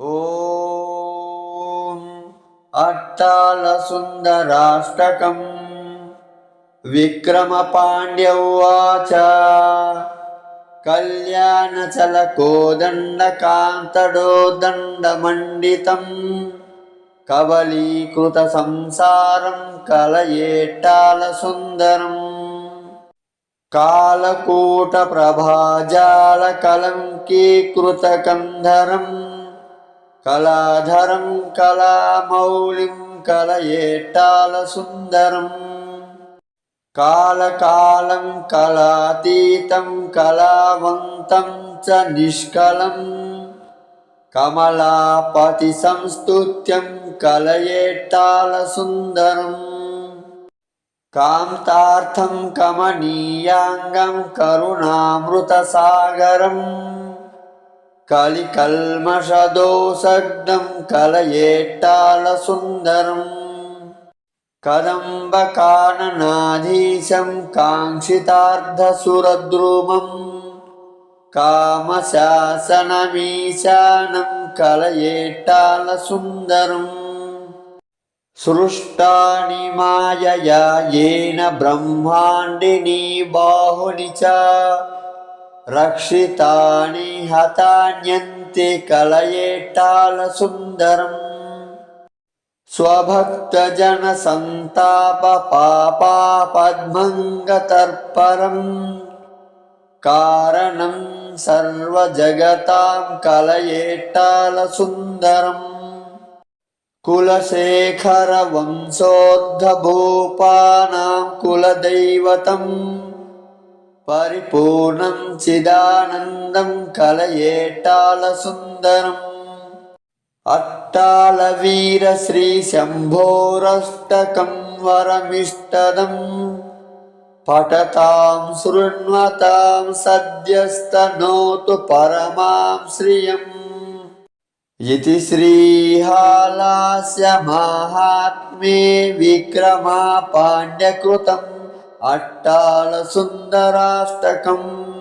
ॐ अट्टालसुन्दराष्टकम् विक्रमपाण्ड्य उवाच कल्याणचलकोदण्डकान्तडोदण्डमण्डितम् कबलीकृतसंसारं कलयेट्टालसुन्दरम् कालकूटप्रभाजालकलङ्कीकृतकन्धरम् కళాధరం కళామౌళిం కలయేటాల సుందరం. కాలకాలం కళాతీతం కళావంతం చ నిష్కలం. కమలాపతి సంస్తుత్యం కలయేట్టాల సుందరం. కాంతార్థం కమనీయాంగం కరుణామృతసాగరం. कलिकल्मषदोषग्नं कलयेट्टालसुन्दरम् कदम्बकाननाधीशं काङ्क्षितार्धसुरद्रुमम् कामशासनमीशानं कलयेट्टालसुन्दरम् सृष्टानि मायया येन ब्रह्माण्डिनी बाहुनि च రక్షితాని హతాన్యంతి కలయేటాల సుందరం. స్వభక్తజన సంతాప పాపా పద్మంగతర్పరం కారణం సర్వజగతాం కలయేటాల సుందరం. కులశేఖర వంశోద్ధభూపానాం కులదైవతం. పరిపూర్ణం చిదానందం కలయేటాల సుందరం. అట్టాల వీర శ్రీ శంభోరష్టకం వరమిష్టదం. పఠతాం శృణ్వతాం సద్యస్తనోతు పరమాం శ్రియం. ఇది శ్రీహాలాస్య మాహాత్మ్యే విక్రమా పాండ్యకృతం अट्टालसुन्दराष्टकम्